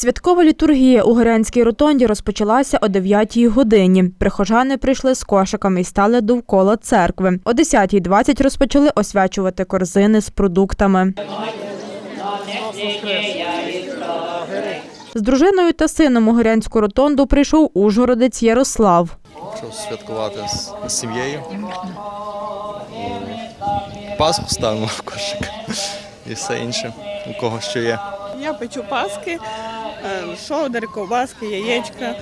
Святкова літургія у Горянській ротонді розпочалася о 9-й годині. Прихожани прийшли з кошиками і стали довкола церкви. О 10.20 розпочали освячувати корзини з продуктами. З дружиною та сином у Горянську ротонду прийшов ужгородець Ярослав. Щоб святкувати з, сім'єю. Пасху ставимо в кошик і все інше, у кого що є. Я печу паски, шовдер, ковбаски, яєчка,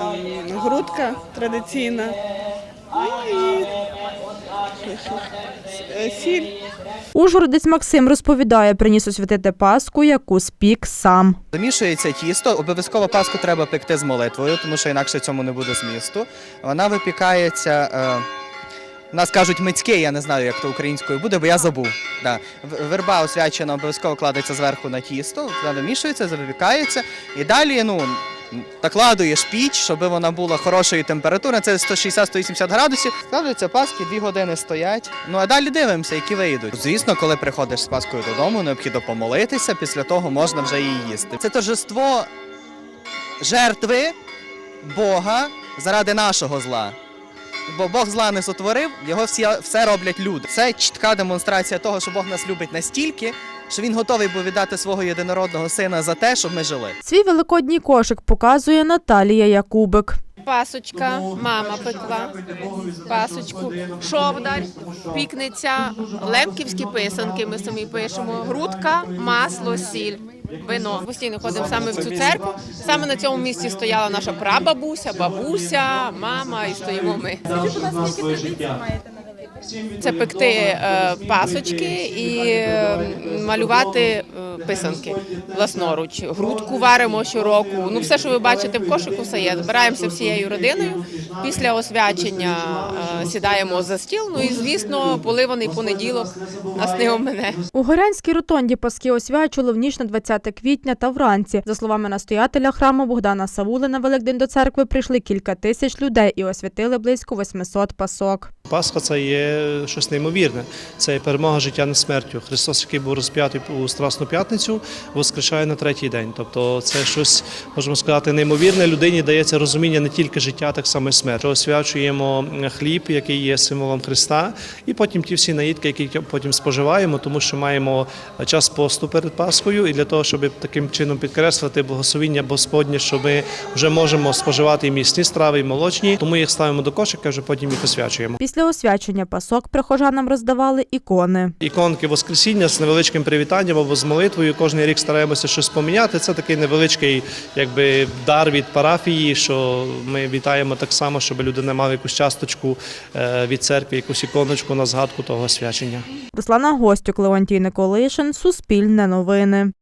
ем, грудка традиційна. Ну і е, сіль. Ужгородець Максим розповідає, приніс освятити Пасху, яку спік сам. Замішується тісто, обов'язково паску треба пекти з молитвою, тому що інакше цьому не буде змісту. Вона випікається. Нас кажуть мицьке, я не знаю, як то українською буде, бо я забув. Да. Верба освячена обов'язково кладеться зверху на тісто, вона вимішується, випікається. І далі ну, накладуєш піч, щоб вона була хорошої температури, це 160-180 градусів. Ставляться паски, дві години стоять. Ну а далі дивимося, які вийдуть. Звісно, коли приходиш з паскою додому, необхідно помолитися, після того можна вже її їсти. Це торжество жертви Бога заради нашого зла. Бо Бог зла не сотворив, його всі, все роблять люди. Це чітка демонстрація того, що Бог нас любить настільки, що він готовий був віддати свого єдинородного сина за те, щоб ми жили. Свій великодній кошик показує Наталія Якубик. Пасочка, мама пекла, пасочку, шовдар, пікниця, лемківські писанки ми самі пишемо, грудка, масло, сіль, вино. Постійно ходимо саме в цю церкву. Саме на цьому місці стояла наша прабабуся, бабуся, мама і стоїмо ми. Це пекти е, пасочки і е, малювати е, писанки власноруч. Грудку варимо щороку. Ну, все, що ви бачите в кошику, все є. Збираємося всією родиною. Після освячення сідаємо за стіл. Ну і звісно, поливаний понеділок нас не омине. У Горянській ротонді паски освячували в ніч на 20 квітня та вранці. За словами настоятеля храму Богдана Савули, на Великдень до церкви прийшли кілька тисяч людей і освятили близько 800 пасок. Пасха це є щось неймовірне. Це перемога життя над смертю. Христос, який був розп'ятий у Страсну п'ятницю, воскрешає на третій день. Тобто це щось, можемо сказати, неймовірне. Людині дається розуміння не тільки життя, так само і смерть. Освячуємо хліб, який є символом Христа, і потім ті всі наїдки, які потім споживаємо, тому що маємо час посту перед Пасхою, і для того, щоб таким чином підкреслити благословіння Господнє, що ми вже можемо споживати і місні страви, і молочні, тому їх ставимо до кошика, вже потім їх освячуємо. Після освячення пасок прихожанам роздавали ікони. Іконки Воскресіння з невеличким привітанням або з молитвою. Кожний рік стараємося щось поміняти. Це такий невеличкий якби, дар від парафії, що ми вітаємо так само, щоб людина мала якусь часточку е, від церкви, якусь іконочку на згадку того свячення. Руслана Гостюк, Леонтій Николишин, Суспільне новини.